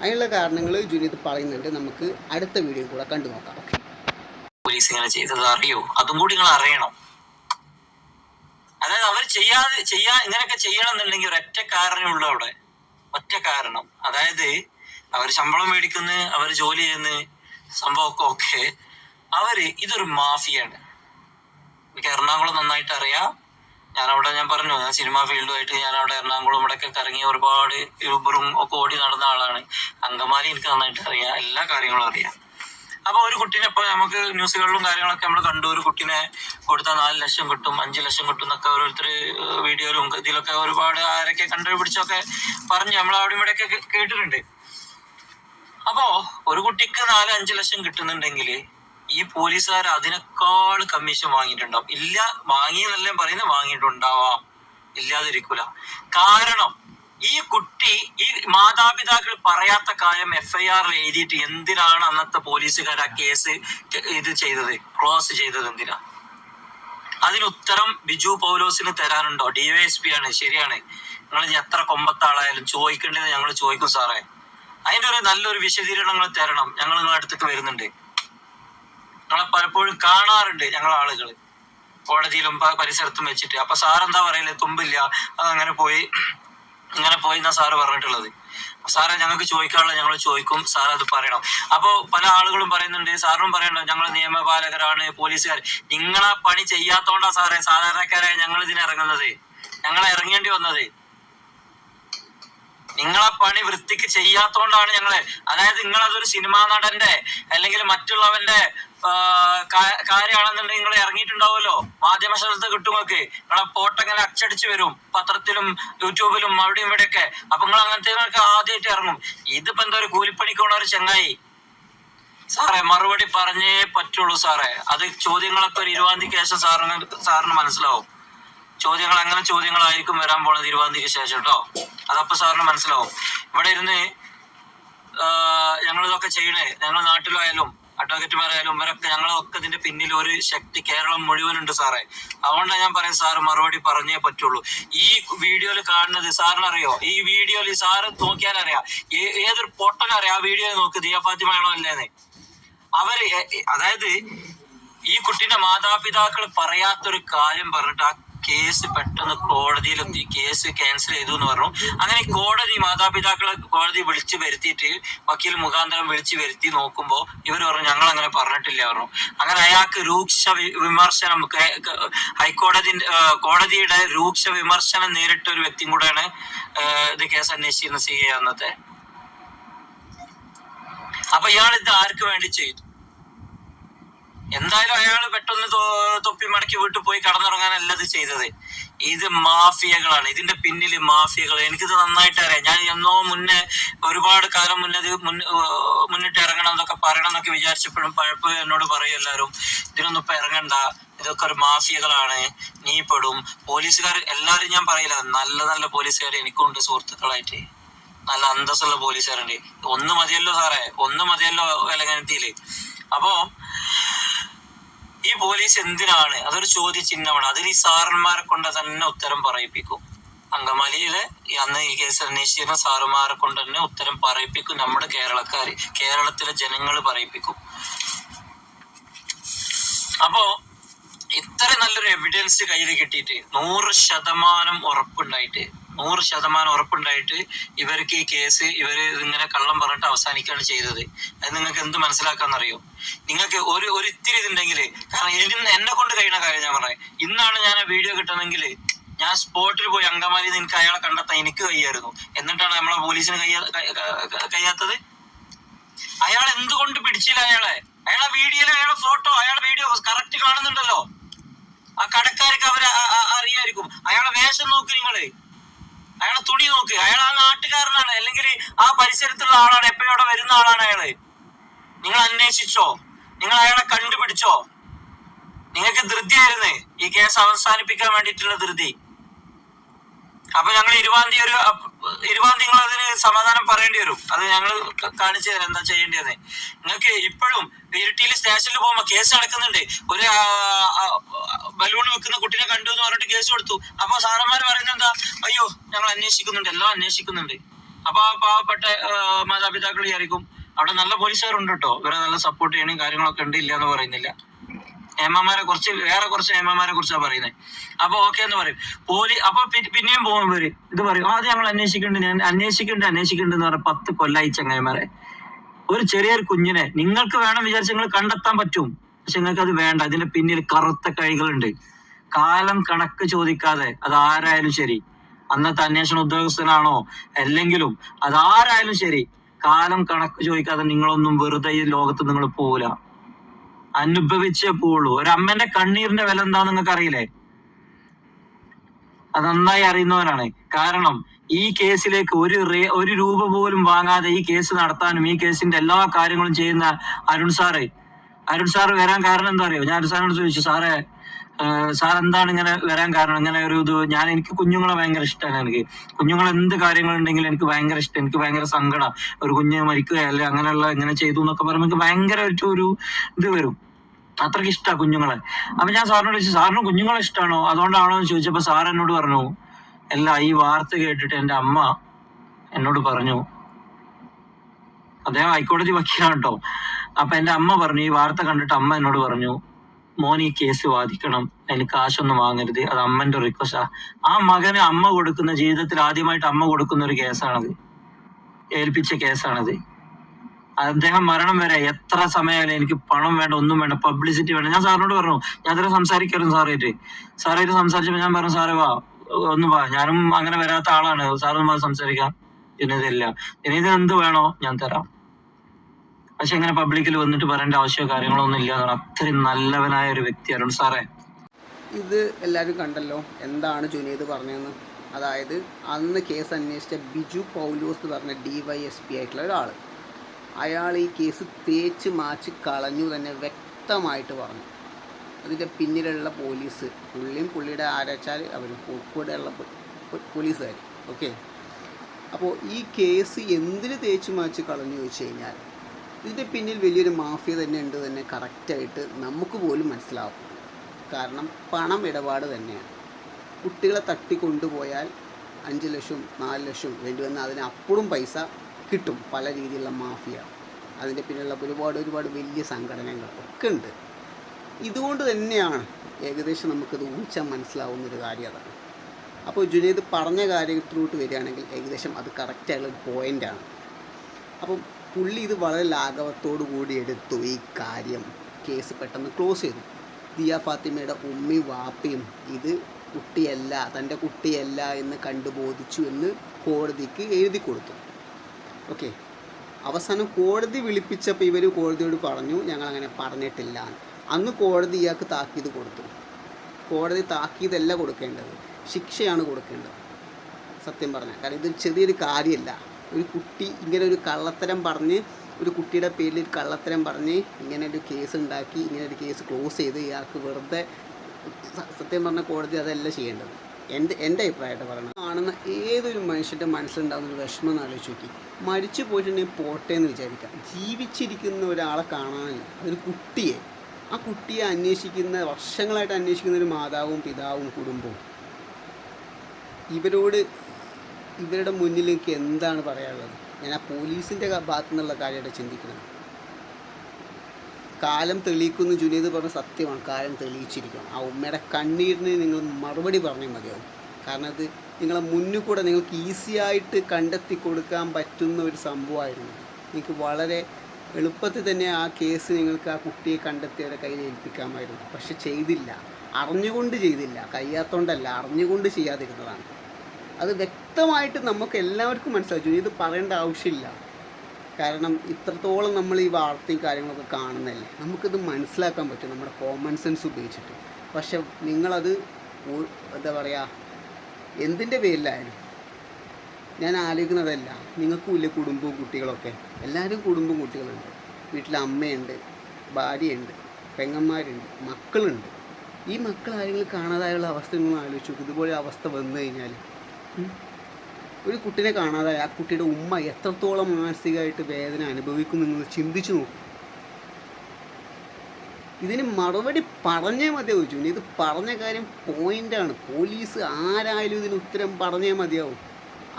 അതിനുള്ള കാരണങ്ങൾ ജുനീത് പറയുന്നുണ്ട്. നമുക്ക് അടുത്ത വീഡിയോ കൂടെ കണ്ടു നോക്കാം. പോലീസ് ഇങ്ങനെ ചെയ്തത് അറിയോ? അതും കൂടി നിങ്ങൾ അറിയണം. അതായത് അവർ ചെയ്യാതെ ചെയ്യാ ഇങ്ങനെയൊക്കെ ചെയ്യണം എന്നുണ്ടെങ്കിൽ ഒരൊറ്റ കാരണമേ ഉള്ളൂ അവിടെ. ഒറ്റ കാരണം. അതായത് അവർ ശമ്പളം മേടിക്കുന്നു അവർ ജോലി ചെയ്യുന്ന സംഭവമൊക്കെ ഒക്കെ അവർ ഇതൊരു മാഫിയാണ്. എനിക്ക് എറണാകുളം നന്നായിട്ട് അറിയാം. ഞാൻ അവിടെ ഞാൻ പറഞ്ഞു ഞാൻ സിനിമാ ഫീൽഡുമായിട്ട് ഞാൻ അവിടെ എറണാകുളം ഇവിടെയൊക്കെ കറങ്ങി ഒരുപാട് യൂബറും ഒക്കെ ഓടി നടന്ന ആളാണ്. അങ്കമാലി എനിക്ക് നന്നായിട്ട് അറിയാം എല്ലാ കാര്യങ്ങളും അറിയാം. അപ്പൊ ഒരു കുട്ടീനെ ഇപ്പൊ നമുക്ക് ന്യൂസുകളിലും കാര്യങ്ങളൊക്കെ നമ്മൾ കണ്ടു. ഒരു കുട്ടീനെ കൊടുത്താൽ നാല് ലക്ഷം കിട്ടും അഞ്ച് ലക്ഷം കിട്ടും എന്നൊക്കെ ഓരോരുത്തർ വീഡിയോയിലും ഇതിലൊക്കെ ഒരുപാട് ആരൊക്കെ കണ്ടുപിടിച്ചൊക്കെ പറഞ്ഞു. നമ്മൾ അവിടെ ഇവിടെയൊക്കെ കേട്ടിട്ടുണ്ട്. അപ്പോ ഒരു കുട്ടിക്ക് നാല് അഞ്ച് ലക്ഷം കിട്ടുന്നുണ്ടെങ്കിൽ ഈ പോലീസുകാർ അതിനേക്കാൾ കമ്മീഷൻ വാങ്ങിയിട്ടുണ്ടാവും. ഇല്ല വാങ്ങിയെന്നല്ലേ പറയുന്നത് വാങ്ങിയിട്ടുണ്ടാവാം. ഇല്ലാതിരിക്കൂല. കാരണം ഈ കുട്ടി ഈ മാതാപിതാക്കൾ പറയാത്ത കാര്യം എഫ് ഐ എഴുതിയിട്ട് എന്തിനാണ് അന്നത്തെ പോലീസുകാർ ആ കേസ് ഇത് ചെയ്തത്? ക്ലോസ് ചെയ്തത് എന്തിനാ? അതിന് ഉത്തരം ബിജു പൗലോസിന് തരാനുണ്ടോ? ഡിവൈഎസ്പി ആണ്. ശരിയാണ്. നിങ്ങൾ എത്ര കൊമ്പത്താളായാലും ചോദിക്കേണ്ടത് ഞങ്ങൾ ചോദിക്കും സാറേ. അതിന്റെ ഒരു നല്ലൊരു വിശദീകരണങ്ങൾ തരണം. ഞങ്ങൾ നിങ്ങളുടെ അടുത്തേക്ക് വരുന്നുണ്ട്. ഞങ്ങളെ പലപ്പോഴും കാണാറുണ്ട് ഞങ്ങൾ ആളുകൾ കോടതിയിലും പരിസരത്തും വെച്ചിട്ട്. അപ്പൊ സാർ എന്താ പറയൽ? തുമ്പില്ല. അങ്ങനെ പോയി ഇങ്ങനെ പോയി എന്നാ സാറ് പറഞ്ഞിട്ടുള്ളത്. സാറെ ഞങ്ങൾക്ക് ചോദിക്കാനുള്ളത് ഞങ്ങൾ ചോദിക്കും. സാർ അത് പറയണം. അപ്പോ പല ആളുകളും പറയുന്നുണ്ട്. സാറിനും പറയണ്ട ഞങ്ങൾ നിയമപാലകരാണ് പോലീസുകാർ നിങ്ങളാ പണി ചെയ്യാത്തോണ്ടാ സാറേ സാധാരണക്കാരായ ഞങ്ങൾ ഇതിന് ഇറങ്ങുന്നത്. ഞങ്ങൾ ഇറങ്ങേണ്ടി വന്നത്. നിങ്ങളെ പണി വൃത്തിക്ക് ചെയ്യാത്തോണ്ടാണ് ഞങ്ങൾ. അതായത് നിങ്ങളതൊരു സിനിമാ നടന്റെ അല്ലെങ്കിൽ മറ്റുള്ളവന്റെ കാര്യമാണെന്നുണ്ടെങ്കിൽ നിങ്ങൾ ഇറങ്ങിയിട്ടുണ്ടാവുമല്ലോ. മാധ്യമ ശ്രദ്ധ കിട്ടുമൊക്കെ. നിങ്ങളെ പോട്ടങ്ങനെ അച്ചടിച്ച് വരും. പത്രത്തിലും യൂട്യൂബിലും അവിടെയും ഇവിടെയൊക്കെ. അപ്പൊ നിങ്ങൾ അങ്ങനത്തെ ആദ്യമായിട്ട് ഇറങ്ങും. ഇതിപ്പോ എന്താ ഒരു കൂലിപ്പണിക്കുള്ള ഒരു ചെങ്ങായി? സാറേ മറുപടി പറഞ്ഞേ പറ്റുള്ളൂ സാറേ. അത് ചോദ്യങ്ങളൊക്കെ ഒരു ഇരുപതാം ശേഷം സാറിന് സാറിന് മനസ്സിലാവും. ചോദ്യങ്ങൾ അങ്ങനെ ചോദ്യങ്ങളായിരിക്കും വരാൻ പോണത് ഇരുപതാം ശേഷം കേട്ടോ അതപ്പോ സാറിന് മനസ്സിലാവും. ഇവിടെ ഇരുന്ന് ഞങ്ങളിതൊക്കെ ചെയ്യണേ. ഞങ്ങൾ നാട്ടിലായാലും അഡ്വക്കേറ്റുമാരായാലും ഇവരൊക്കെ ഞങ്ങളൊക്കെ ഇതിന്റെ പിന്നിൽ ഒരു ശക്തി കേരളം മുഴുവനുണ്ട് സാറേ. അതുകൊണ്ടാണ് ഞാൻ പറയാം സാർ മറുപടി പറഞ്ഞേ പറ്റുള്ളൂ. ഈ വീഡിയോയിൽ കാണുന്നത് സാറിനറിയോ? ഈ വീഡിയോയിൽ സാറ് നോക്കിയാൽ അറിയാം. ഏതൊരു പൊട്ടനറിയാം ആ വീഡിയോ നോക്ക് ദിയ അല്ലേന്ന്. അവർ അതായത് ഈ കുട്ടിന്റെ മാതാപിതാക്കൾ പറയാത്തൊരു കാര്യം പറഞ്ഞിട്ട് ആ കേസ് പെട്ടെന്ന് കോടതിയിലെത്തി കേസ് ക്യാൻസൽ ചെയ്തു എന്ന് പറഞ്ഞു. അങ്ങനെ കോടതി മാതാപിതാക്കളെ കോടതി വിളിച്ചു വരുത്തിയിട്ട് വക്കീൽ മുഖാന്തരം വിളിച്ചു വരുത്തി നോക്കുമ്പോൾ ഇവർ പറഞ്ഞു ഞങ്ങൾ അങ്ങനെ പറഞ്ഞിട്ടില്ല പറഞ്ഞു. അങ്ങനെ അയാൾക്ക് രൂക്ഷ വിമർശനം ഹൈക്കോടതി കോടതിയുടെ രൂക്ഷ വിമർശനം നേരിട്ട ഒരു വ്യക്തിയും കൂടെയാണ് ഇത് കേസ് അന്വേഷിച്ചിരുന്ന സി എ അന്നത്തെ അപ്പൊ ഇയാൾ ഇത് ആർക്ക് വേണ്ടി ചെയ്തു? എന്തായാലും അയാൾ പെട്ടെന്ന് തൊപ്പി മടക്കി വീട്ടിൽ പോയി കടന്നുറങ്ങാനല്ല ഇത് ചെയ്തത്. ഇത് മാഫിയകളാണ്. ഇതിന്റെ പിന്നിൽ മാഫിയകൾ എനിക്കിത് നന്നായിട്ട് അറിയാം. ഞാൻ എന്നോ മുന്നേ ഒരുപാട് കാലം മുന്നേ ഇത് മുന്നിട്ട് ഇറങ്ങണം എന്നൊക്കെ പറയണം എന്നൊക്കെ വിചാരിച്ചപ്പോഴും പഴപ്പ് എന്നോട് പറയും എല്ലാവരും ഇതിനൊന്നും ഇപ്പൊ ഇറങ്ങണ്ട. ഇതൊക്കെ ഒരു മാഫിയകളാണ്. നീ പെടും. പോലീസുകാർ എല്ലാവരും ഞാൻ പറയില്ല. നല്ല നല്ല പോലീസുകാർ എനിക്കുണ്ട് സുഹൃത്തുക്കളായിട്ട്. നല്ല അന്തസ്സുള്ള പോലീസുകാരുണ്ട്. ഒന്ന് മതിയല്ലോ സാറേ. ഒന്ന് മതിയല്ലോ വിലങ്ങനത്തിയിൽ. അപ്പോ ഈ പോലീസ് എന്തിനാണ്? അതൊരു ചോദ്യചിഹ്നമാണ്. അതിൽ ഈ സാറന്മാരെ കൊണ്ട് തന്നെ ഉത്തരം പറയിപ്പിക്കും. അങ്കമാലിയിലെ അന്ന് ഈ കേസ് അന്വേഷിച്ചിരുന്ന സാറുമാരെ കൊണ്ട് തന്നെ ഉത്തരം പറയിപ്പിക്കും നമ്മുടെ കേരളക്കാർ കേരളത്തിലെ ജനങ്ങൾ പറയിപ്പിക്കും. അപ്പോ ഇത്ര നല്ലൊരു എവിഡൻസ് കയ്യിൽ കിട്ടിയിട്ട് നൂറ് ശതമാനം ഉറപ്പുണ്ടായിട്ട് നൂറ് ശതമാനം ഉറപ്പുണ്ടായിട്ട് ഇവർക്ക് ഈ കേസ് ഇവർ ഇങ്ങനെ കള്ളം പറഞ്ഞിട്ട് അവസാനിക്കുകയാണ് ചെയ്തത്. അത് നിങ്ങൾക്ക് എന്ത് മനസ്സിലാക്കാന്നറിയോ? നിങ്ങൾക്ക് ഒരു ഒരു ഇത്തിരി ഇതുണ്ടെങ്കിൽ കാരണം ഇതിന് എന്നെ കൊണ്ട് കഴിയുന്ന കാര്യം ഞാൻ പറയാം. ഇന്നാണ് ഞാൻ വീഡിയോ കിട്ടണമെങ്കിൽ ഞാൻ സ്പോട്ടിൽ പോയി അങ്കമാലി എനിക്ക് അയാളെ കണ്ടെത്താൻ എനിക്ക് കഴിയായിരുന്നു. എന്നിട്ടാണ് നമ്മളെ പോലീസിന് കഴിയാ ക- ക- കഴിയാത്തത് അയാൾ എന്തുകൊണ്ട് പിടിച്ചില്ല അയാളെ? അയാളെ വീഡിയോയിൽ അയാളെ ഫോട്ടോ അയാളെ വീഡിയോ കറക്റ്റ് കാണുന്നുണ്ടല്ലോ. ആ കടക്കാർക്ക് അവരെ അറിയായിരിക്കും. അയാളെ വേഷം നോക്ക് നിങ്ങൾ. അയാളെ തുണി നോക്ക്. അയാൾ ആ നാട്ടുകാരനാണ്. അല്ലെങ്കിൽ ആ പരിസരത്തുള്ള ആളാണ്. എപ്പോഴും അവിടെ വരുന്ന ആളാണ് അയാൾ. നിങ്ങൾ അന്വേഷിച്ചോ. നിങ്ങൾ അയാളെ കണ്ടുപിടിച്ചോ. നിങ്ങൾക്ക് ധൃതിയായിരുന്നേ. ഈ കേസ് അവസാനിപ്പിക്കാൻ വേണ്ടിയിട്ടുള്ള ധൃതി. അപ്പൊ ഞങ്ങൾ ഇരുപതാം തീയതി ഒരു ഇരുപതാം നിങ്ങൾ അതിന് സമാധാനം പറയേണ്ടി വരും. അത് ഞങ്ങൾ കാണിച്ചു തരാം എന്താ ചെയ്യേണ്ടതെന്ന്. നിങ്ങൾക്ക് ഇപ്പോഴും ഇരിട്ടിയിൽ സ്റ്റേഷനിൽ പോകുമ്പോ കേസ് നടക്കുന്നുണ്ട്. ഒരു ബലൂൺ വെക്കുന്ന കുട്ടീനെ കണ്ടു എന്ന് പറഞ്ഞിട്ട് കേസ് കൊടുത്തു. അപ്പൊ സാറന്മാർ പറയുന്നത് എന്താ? അയ്യോ ഞങ്ങൾ അന്വേഷിക്കുന്നുണ്ട്. എല്ലാം അന്വേഷിക്കുന്നുണ്ട്. അപ്പൊ ആ പാവപ്പെട്ട മാതാപിതാക്കൾ വിചാരിക്കും അവിടെ നല്ല പോലീസുകാരുണ്ട് കേട്ടോ. ഇവരെ നല്ല സപ്പോർട്ട് ചെയ്യണയും കാര്യങ്ങളൊക്കെ ഉണ്ട് ഇല്ല എന്ന് പറയുന്നില്ല. ഏമ്മമാരെ കുറിച്ച് വേറെ കുറച്ച് എമ്മമാരെ കുറിച്ചാണ് പറയുന്നത് അപ്പൊ ഓക്കെ എന്ന് പറയും. പോലീസ് അപ്പൊ പിന്നെയും പോകും ഇവർ. ഇത് പറയും ആദ്യം ഞങ്ങൾ അന്വേഷിക്കുന്നുണ്ട് ഞാൻ അന്വേഷിക്കുന്നുണ്ട് അന്വേഷിക്കുന്നുണ്ട് എന്ന് പറഞ്ഞ പത്ത് കൊല്ലായി ചങ്ങായിമാരെ. ഒരു ചെറിയൊരു കുഞ്ഞിനെ നിങ്ങൾക്ക് വേണം വിചാരിച്ച് നിങ്ങൾ കണ്ടെത്താൻ പറ്റും. പക്ഷെ നിങ്ങൾക്ക് അത് വേണ്ട. അതിന്റെ പിന്നിൽ കറുത്ത കൈകളുണ്ട്. കാലം കണക്ക് ചോദിക്കാതെ അത് ആരായാലും ശരി. അന്നത്തെ അന്വേഷണ ഉദ്യോഗസ്ഥനാണോ? അല്ലെങ്കിലും അതാരായാലും ശരി. കാലം കണക്ക് ചോദിക്കാതെ നിങ്ങളൊന്നും വെറുതെ ഈ ലോകത്ത് നിങ്ങൾ പോവില്ല. അനുഭവിച്ചേ ഒരു അമ്മന്റെ കണ്ണീരിന്റെ വില എന്താന്ന് നിങ്ങൾക്ക് അറിയില്ലേ അത് നന്നായി അറിയുന്നവനാണ്. കാരണം ഈ കേസിലേക്ക് ഒരു റേ- ഒരു രൂപ പോലും വാങ്ങാതെ ഈ കേസ് നടത്താനും ഈ കേസിന്റെ എല്ലാ കാര്യങ്ങളും ചെയ്യുന്ന അരുൺ സാറ്. അരുൺ സാറ് വരാൻ കാരണം എന്താ അറിയോ? ഞാൻ അരുൺ സാറിനോട് ചോദിച്ചു സാറേ സാർ എന്താണ് ഇങ്ങനെ വരാൻ കാരണം? ഇങ്ങനെ ഒരു ഇത് ഞാൻ എനിക്ക് കുഞ്ഞുങ്ങളെ ഭയങ്കര ഇഷ്ടമാണ് എനിക്ക്. കുഞ്ഞുങ്ങൾ എന്ത് കാര്യങ്ങളുണ്ടെങ്കിലും എനിക്ക് ഭയങ്കര ഇഷ്ടം. എനിക്ക് ഭയങ്കര സങ്കടം. ഒരു കുഞ്ഞ് മരിക്കുക അല്ലെ അങ്ങനെയുള്ള ഇങ്ങനെ ചെയ്തു എന്നൊക്കെ പറയുമ്പോൾ എനിക്ക് ഭയങ്കര ഒരു ഇത് വരും. അത്രയ്ക്ക് ഇഷ്ടമാണ് കുഞ്ഞുങ്ങളെ. അപ്പൊ ഞാൻ സാറിനോട് ചോദിച്ചു സാറിന് കുഞ്ഞുങ്ങളെ ഇഷ്ടമാണോ അതുകൊണ്ടാണോ? എന്ന് ചോദിച്ചപ്പോ സാർ എന്നോട് പറഞ്ഞു അല്ല ഈ വാർത്ത കേട്ടിട്ട് എന്റെ അമ്മ എന്നോട് പറഞ്ഞു. അദ്ദേഹം ഹൈക്കോടതി വക്കീലാണ് കേട്ടോ അപ്പൊ എന്റെ അമ്മ പറഞ്ഞു ഈ വാർത്ത കണ്ടിട്ട് അമ്മ എന്നോട് പറഞ്ഞു മോൻ ഈ കേസ് വാദിക്കണം. അതിന് കാശൊന്നും വാങ്ങരുത്. അത് അമ്മന്റെ റിക്വസ്റ്റാ. ആ മകന് അമ്മ കൊടുക്കുന്ന ജീവിതത്തിൽ ആദ്യമായിട്ട് അമ്മ കൊടുക്കുന്ന ഒരു കേസാണത്. ഏൽപ്പിച്ച കേസാണത്. അദ്ദേഹം മരണം വരെ എത്ര സമയമായാലും എനിക്ക് പണം വേണ്ട ഒന്നും വേണ്ട പബ്ലിസിറ്റി വേണ്ട. ഞാൻ സാറിനോട് പറഞ്ഞു ഞാൻ അതിനെ സംസാരിക്കായിരുന്നു സാറായിട്ട്. സാറായിട്ട് സംസാരിച്ചപ്പോൾ ഞാൻ പറഞ്ഞു സാറേ വാ ഒന്ന് വാ. ഞാനും അങ്ങനെ വരാത്ത ആളാണ്. സാറൊന്നും വാ സംസാരിക്കാം. ജനതയില്ല ജനത എന്ത് വേണോ ഞാൻ തരാം. പക്ഷെ ഇങ്ങനെ പബ്ലിക്കിൽ വന്നിട്ട് പറയേണ്ട ആവശ്യമോ കാര്യങ്ങളോ ഒന്നും ഇല്ല അത്രയും നല്ലവനായ ഒരു വ്യക്തിയാണ് സാറേ. ഇത് എല്ലാവരും കണ്ടല്ലോ. എന്താണ് ജുനീദ് പറഞ്ഞതെന്ന്? അതായത് അന്ന് കേസ് അന്വേഷിച്ച ബിജു പൗലോസ് എന്ന് പറഞ്ഞ ഡി വൈ എസ് പി ആയിട്ടുള്ള ഒരാൾ അയാൾ ഈ കേസ് തേച്ച് മാച്ച് കളഞ്ഞു തന്നെ വ്യക്തമായിട്ട് പറഞ്ഞു. അതിന്റെ പിന്നിലുള്ള പോലീസ് പുള്ളിയും പുള്ളിയുടെ ആരാച്ചാൽ അവർ കൂടെയുള്ള പോലീസുകാർ ഓക്കെ? അപ്പോൾ ഈ കേസ് എന്തിന് തേച്ച് മാച്ച് കളഞ്ഞു വെച്ച് കഴിഞ്ഞാൽ ഇതിന്റെ പിന്നിൽ വലിയൊരു മാഫിയ തന്നെ ഉണ്ട് തന്നെ കറക്റ്റായിട്ട് നമുക്ക് പോലും മനസ്സിലാവും കാരണം പണം ഇടപാട് തന്നെയാണ്. കുട്ടികളെ തട്ടിക്കൊണ്ടുപോയാൽ അഞ്ച് ലക്ഷം നാല് ലക്ഷം വേണ്ടി വന്നാൽ അതിന് അപ്പോഴും പൈസ കിട്ടും. പല രീതിയിലുള്ള മാഫിയ അതിന്റെ പിന്നിലുള്ള ഒരുപാട് ഒരുപാട് വലിയ സംഘടനകൾ ഒക്കെ ഉണ്ട്. ഇതുകൊണ്ട് തന്നെയാണ് ഏകദേശം നമുക്കത് ഊഹിച്ചാൽ മനസ്സിലാവുന്ന ഒരു കാര്യം അതാണ്. അപ്പോൾ ജുനൈദ് പറഞ്ഞ കാര്യത്തിലോട്ട് വരികയാണെങ്കിൽ ഏകദേശം അത് കറക്റ്റായുള്ള ഒരു പോയിന്റാണ് അപ്പം പുള്ളി ഇത് വളരെ ലാഘവത്തോടു കൂടി എടുത്തു ഈ കാര്യം കേസ് പെട്ടെന്ന് ക്ലോസ് ചെയ്തു. ദിയ ഫാത്തിമയുടെ ഉമ്മയും വാപ്പയും ഇത് കുട്ടിയല്ല തന്റെ കുട്ടിയല്ല എന്ന് കണ്ടുബോധിച്ചു എന്ന് കോടതിക്ക് എഴുതി കൊടുത്തു. ഓക്കെ അവസാനം കോടതി വിളിപ്പിച്ചപ്പോൾ ഇവർ കോടതിയോട് പറഞ്ഞു ഞങ്ങൾ അങ്ങനെ പറഞ്ഞിട്ടില്ല. അന്ന് കോടതി ഇയാൾക്ക് താക്കീത് കൊടുത്തു. കോടതി താക്കീതല്ല കൊടുക്കേണ്ടത്. ശിക്ഷയാണ് കൊടുക്കേണ്ടത്. സത്യം പറഞ്ഞാൽ കാരണം ഇതൊരു ചെറിയൊരു കാര്യമല്ല ഒരു കുട്ടി ഇങ്ങനെ ഒരു കള്ളത്തരം പറഞ്ഞ് ഒരു കുട്ടിയുടെ പേരിൽ ഒരു കള്ളത്തരം പറഞ്ഞ് ഇങ്ങനെ ഒരു കേസ് ഉണ്ടാക്കി ഇങ്ങനെ ഒരു കേസ് ക്ലോസ് ചെയ്ത് ഇയാൾക്ക് വെറുതെ സത്യം പറഞ്ഞ കോടതി അതല്ല ചെയ്യേണ്ടത്. എന്റെ എന്റെ അഭിപ്രായമായിട്ട് പറയണം. കാണുന്ന ഏതൊരു മനുഷ്യന്റെ മനസ്സിലുണ്ടാകുന്ന ഒരു വിഷമം എന്ന് ആലോചിച്ച് നോക്കി. മരിച്ചു പോയിട്ടുണ്ടെങ്കിൽ പോട്ടെ എന്ന് വിചാരിക്കാം. ജീവിച്ചിരിക്കുന്ന ഒരാളെ കാണാനില്ല. ഒരു കുട്ടിയെ. ആ കുട്ടിയെ അന്വേഷിക്കുന്ന വർഷങ്ങളായിട്ട് അന്വേഷിക്കുന്ന ഒരു മാതാവും പിതാവും കുടുംബവും. ഇവരോട് ഇവരുടെ മുന്നിലേക്ക് എന്താണ് പറയാനുള്ളത്? ഞാൻ ആ പോലീസിന്റെ ഭാഗത്തു നിന്നുള്ള കാര്യമായിട്ട് ചിന്തിക്കുന്നത്. കാലം തെളിയിക്കുന്ന ജുനീദ് പറഞ്ഞ സത്യമാണ്. കാലം തെളിയിച്ചിരിക്കണം. ആ ഉമ്മയുടെ കണ്ണീരിന് നിങ്ങൾ മറുപടി പറഞ്ഞാൽ മതിയാവും കാരണം അത് നിങ്ങളെ മുന്നിൽ കൂടെ നിങ്ങൾക്ക് ഈസി ആയിട്ട് കണ്ടെത്തി കൊടുക്കാൻ പറ്റുന്ന ഒരു സംഭവമായിരുന്നു. നിങ്ങൾക്ക് വളരെ എളുപ്പത്തിൽ തന്നെ ആ കേസ് നിങ്ങൾക്ക് ആ കുട്ടിയെ കണ്ടെത്തി അവരെ കയ്യിൽ ഏൽപ്പിക്കാമായിരുന്നു. പക്ഷെ ചെയ്തില്ല. അറിഞ്ഞുകൊണ്ട് ചെയ്തില്ല. കഴിയാത്തോണ്ടല്ല. അറിഞ്ഞുകൊണ്ട് ചെയ്യാതിരുന്നതാണ്. അത് വ്യക്തമായിട്ട് നമുക്ക് എല്ലാവർക്കും മനസ്സിലാവും. ഇത് പറയേണ്ട ആവശ്യമില്ല. കാരണം ഇത്രത്തോളം നമ്മൾ ഈ വാർത്തയും കാര്യങ്ങളൊക്കെ കാണുന്നതല്ലേ? നമുക്കിത് മനസ്സിലാക്കാൻ പറ്റും നമ്മുടെ കോമൺ സെൻസ് ഉപയോഗിച്ചിട്ട്. പക്ഷെ നിങ്ങളത് എന്താ പറയുക എന്തിന്റെ പേരിലായാലും. ഞാൻ ആലോചിക്കുന്നതല്ല നിങ്ങൾക്കും ഇല്ല കുടുംബവും കുട്ടികളൊക്കെ? എല്ലാവരും കുടുംബവും കുട്ടികളുണ്ട്. വീട്ടിൽ അമ്മയുണ്ട് ഭാര്യയുണ്ട് പെങ്ങന്മാരുണ്ട് മക്കളുണ്ട്. ഈ മക്കൾ ആരെങ്കിലും കാണാതായുള്ള അവസ്ഥ നിങ്ങൾ ആലോചിച്ചു ഇതുപോലെ അവസ്ഥ വന്നു കഴിഞ്ഞാൽ. ഒരു കുട്ടിനെ കാണാതെ ആ കുട്ടിയുടെ ഉമ്മ എത്രത്തോളം മാനസികമായിട്ട് വേദന അനുഭവിക്കും എന്ന് ചിന്തിച്ചു നോക്കും. ഇതിന് മറുപടി പറഞ്ഞേ മതിയാവും ജുനി ഇത് പറഞ്ഞ കാര്യം പോയിന്റാണ് പോലീസ് ആരായാലും ഇതിന് ഉത്തരം പറഞ്ഞേ മതിയാവും.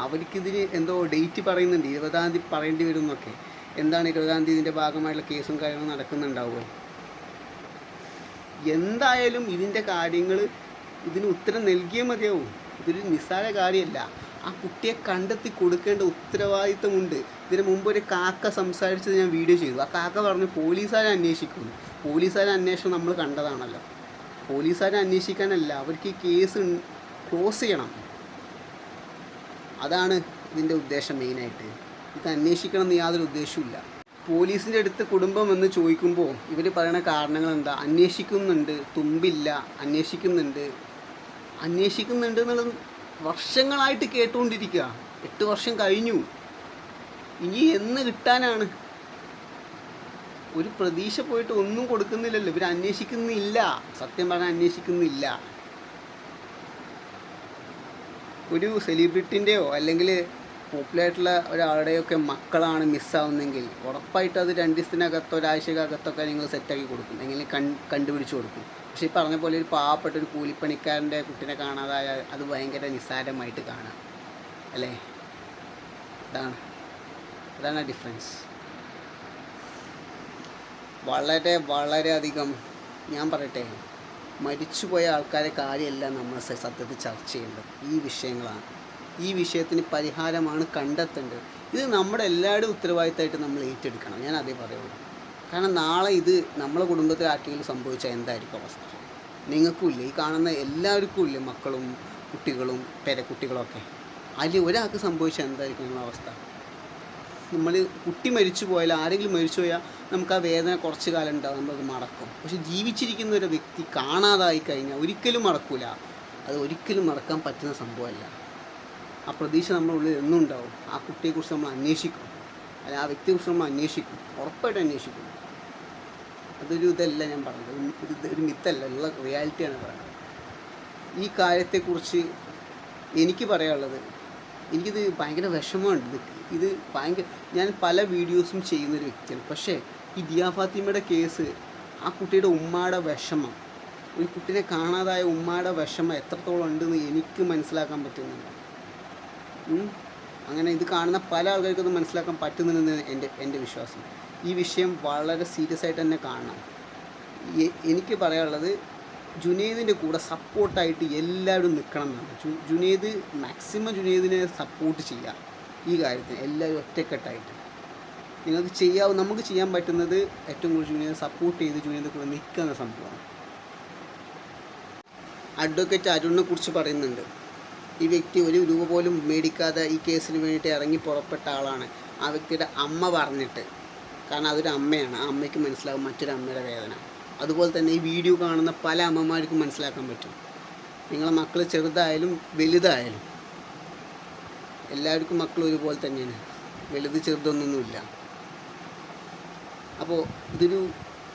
അവർക്കിതിന് എന്തോ ഡേറ്റ് പറയുന്നുണ്ട്. ഇരുപതാം തീയതി പറയേണ്ടി വരും എന്നൊക്കെ. എന്താണ് ഇരുപതാം തീയതി ഇതിന്റെ ഭാഗമായിട്ടുള്ള കേസും കാര്യങ്ങളും നടക്കുന്നുണ്ടാവുക? എന്തായാലും ഇതിന്റെ കാര്യങ്ങൾ ഇതിന് ഉത്തരം നൽകിയേ മതിയാവും. ഇതൊരു നിസ്സാര കാര്യമല്ല. ആ കുട്ടിയെ കണ്ടെത്തി കൊടുക്കേണ്ട ഉത്തരവാദിത്തമുണ്ട്. ഇതിന് മുമ്പ് ഒരു കാക്ക സംസാരിച്ചത് ഞാൻ വീഡിയോ ചെയ്തു. ആ കാക്ക പറഞ്ഞു പോലീസുകാരെ അന്വേഷിക്കുന്നു. പോലീസുകാരെ അന്വേഷണം നമ്മൾ കണ്ടതാണല്ലോ. പോലീസുകാരെ അന്വേഷിക്കാനല്ല അവർക്ക് ഈ കേസ് ക്ലോസ് ചെയ്യണം. അതാണ് ഇതിന്റെ ഉദ്ദേശം മെയിനായിട്ട്. ഇത് അന്വേഷിക്കണം എന്ന് യാതൊരു ഉദ്ദേശവുമില്ല. പോലീസിന്റെ അടുത്ത് കുടുംബം എന്ന് ചോദിക്കുമ്പോൾ ഇവർ പറയുന്ന കാരണങ്ങൾ എന്താ? അന്വേഷിക്കുന്നുണ്ട് തുമ്പില്ല അന്വേഷിക്കുന്നുണ്ട്. അന്വേഷിക്കുന്നുണ്ട് എന്നുള്ളത് വർഷങ്ങളായിട്ട് കേട്ടുകൊണ്ടിരിക്കുക എട്ട് വർഷം കഴിഞ്ഞു. ഇനി എന്ന് കിട്ടാനാണ്? ഒരു പ്രതീക്ഷ പോയിട്ട് ഒന്നും കൊടുക്കുന്നില്ലല്ലോ. ഇവർ അന്വേഷിക്കുന്നില്ല. സത്യം പറഞ്ഞാൽ അന്വേഷിക്കുന്നില്ല. ഒരു സെലിബ്രിറ്റിന്റെയോ അല്ലെങ്കിൽ പോപ്പുലറായിട്ടുള്ള ഒരാളുടെയൊക്കെ മക്കളാണ് മിസ്സാവുന്നെങ്കിൽ ഉറപ്പായിട്ട് അത് രണ്ട് ദിവസത്തിനകത്തോ ഒരാഴ്ചക്കകത്തൊക്കെ നിങ്ങൾ സെറ്റാക്കി കൊടുക്കും. എങ്കിൽ കൺ കണ്ടുപിടിച്ച് കൊടുക്കും. പക്ഷേ ഈ പറഞ്ഞ പോലെ ഒരു പാവപ്പെട്ട ഒരു കൂലിപ്പണിക്കാരന്റെ കുട്ടിനെ കാണാതായ അത് ഭയങ്കര നിസ്സാരമായിട്ട് കാണാം. അല്ലേ? അതാണ്. അതാണ് ഡിഫറൻസ് വളരെ വളരെയധികം ഞാൻ പറയട്ടെ മരിച്ചുപോയ ആൾക്കാരെ കാര്യമല്ല നമ്മൾ സത്യത്തിൽ ചർച്ച ചെയ്യേണ്ടത്. ഈ വിഷയങ്ങളാണ്. ഈ വിഷയത്തിന് പരിഹാരമാണ് കണ്ടെത്തേണ്ടത്. ഇത് നമ്മുടെ എല്ലാവരുടെയും ഉത്തരവാദിത്തമായിട്ട് നമ്മൾ ഏറ്റെടുക്കണം. ഞാൻ അതേ പറയുള്ളൂ. കാരണം നാളെ ഇത് നമ്മളെ കുടുംബത്തിൽ ആർക്കെങ്കിലും സംഭവിച്ചാൽ എന്തായിരിക്കും അവസ്ഥ? നിങ്ങൾക്കും ഇല്ലേ? ഈ കാണുന്ന എല്ലാവർക്കും ഇല്ലേ? മക്കളും കുട്ടികളും പേരക്കുട്ടികളൊക്കെ അതിൽ ഒരാൾക്ക് സംഭവിച്ചാൽ എന്തായിരിക്കും നിങ്ങളുടെ അവസ്ഥ? നമ്മൾ കുട്ടി മരിച്ചു പോയാൽ ആരെങ്കിലും മരിച്ചു പോയാൽ നമുക്ക് ആ വേദന കുറച്ച് കാലം ഉണ്ടാവും. നമ്മളത് മറക്കും. പക്ഷെ ജീവിച്ചിരിക്കുന്ന ഒരു വ്യക്തി കാണാതായി കഴിഞ്ഞാൽ ഒരിക്കലും മറക്കൂല. അത് ഒരിക്കലും മറക്കാൻ പറ്റുന്ന സംഭവമല്ല. ആ പ്രതീക്ഷ നമ്മുടെ ഉള്ളിൽ എന്നും ഉണ്ടാവും. ആ കുട്ടിയെക്കുറിച്ച് നമ്മൾ അന്വേഷിക്കും. അല്ല ആ വ്യക്തിയെക്കുറിച്ച് നമ്മൾ അന്വേഷിക്കും. ഉറപ്പായിട്ട് അന്വേഷിക്കും. അതൊരു ഇതല്ല ഞാൻ പറഞ്ഞത്. ഒരു- ഒരു മിത്തല്ല ഉള്ള റിയാലിറ്റിയാണ് പറയുന്നത്. ഈ കാര്യത്തെക്കുറിച്ച് എനിക്ക് പറയാനുള്ളത് എനിക്കിത് ഭയങ്കര വിഷമമുണ്ട്. ഇത് ഭയങ്കര ഞാൻ പല വീഡിയോസും ചെയ്യുന്നൊരു വ്യക്തിയാണ്. പക്ഷേ ഈ ദിയാ ഫാത്തിമയുടെ കേസ് ആ കുട്ടിയുടെ ഉമ്മയുടെ വിഷമം ഒരു കുട്ടിനെ കാണാതായ ഉമ്മയുടെ വിഷമം എത്രത്തോളം ഉണ്ടെന്ന് എനിക്ക് മനസ്സിലാക്കാൻ പറ്റുന്നുണ്ട്. ഉം. അങ്ങനെ ഇത് കാണുന്ന പല ആൾക്കാർക്കൊന്നും മനസ്സിലാക്കാൻ പറ്റുന്നില്ലെന്ന് എന്റെ എന്റെ വിശ്വാസം. ഈ വിഷയം വളരെ സീരിയസ് ആയിട്ട് തന്നെ കാണണം. എനിക്ക് പറയാനുള്ളത് ജുനേദിന്റെ കൂടെ സപ്പോർട്ടായിട്ട് എല്ലാവരും നിൽക്കണം എന്നാണ്. ജുനേദ് മാക്സിമം ജുനേദിനെ സപ്പോർട്ട് ചെയ്യുക. ഈ കാര്യത്തിന് എല്ലാവരും ഒറ്റക്കെട്ടായിട്ട്. നിങ്ങൾക്ക് ചെയ്യാവും നമുക്ക് ചെയ്യാൻ പറ്റുന്നത് ഏറ്റവും കൂടുതൽ ജുനേദ് സപ്പോർട്ട് ചെയ്ത് ജുനൈദിന്റെ കൂടെ നിൽക്കുന്ന സംഭവമാണ്. അഡ്വക്കേറ്റ് അരുണിനെ കുറിച്ച് പറയുന്നുണ്ട്. ഈ വ്യക്തി ഒരു രൂപ പോലും മേടിക്കാതെ ഈ കേസിന് വേണ്ടിയിട്ട് ഇറങ്ങി പുറപ്പെട്ട ആളാണ്. ആ വ്യക്തിയുടെ അമ്മ പറഞ്ഞിട്ട്. കാരണം അതൊരു അമ്മയാണ്. ആ അമ്മയ്ക്ക് മനസ്സിലാവും മറ്റൊരു അമ്മയുടെ വേദന. അതുപോലെ തന്നെ ഈ വീഡിയോ കാണുന്ന പല അമ്മമാർക്കും മനസ്സിലാക്കാൻ പറ്റും. നിങ്ങളെ മക്കൾ ചെറുതായാലും വലുതായാലും എല്ലാവർക്കും മക്കൾ ഒരുപോലെ തന്നെയാണ്. വലുത് ചെറുതൊന്നൊന്നുമില്ല. അപ്പോൾ ഇതൊരു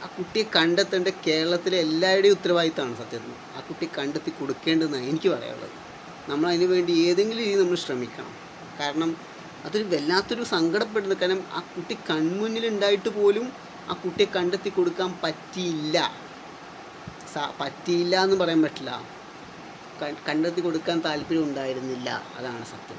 ആ കുട്ടിയെ കണ്ടെത്തേണ്ട കേരളത്തിലെ എല്ലാവരുടെയും ഉത്തരവാദിത്തമാണ് സത്യത്തിൽ. ആ കുട്ടി കണ്ടെത്തി കൊടുക്കേണ്ടതെന്നാണ് എനിക്ക് പറയാനുള്ളത്. നമ്മൾ അതിന് വേണ്ടി ഏതെങ്കിലും രീതി നമ്മൾ ശ്രമിക്കണം. കാരണം അതൊരു വല്ലാത്തൊരു സങ്കടപ്പെടുന്നത്. കാരണം ആ കുട്ടി കൺമുന്നിൽ ഉണ്ടായിട്ട് പോലും ആ കുട്ടിയെ കണ്ടെത്തി കൊടുക്കാൻ പറ്റിയില്ല. പറ്റിയില്ല എന്ന് പറയാൻ പറ്റില്ല. കണ്ടെത്തി കൊടുക്കാൻ താല്പര്യം ഉണ്ടായിരുന്നില്ല. അതാണ് സത്യം.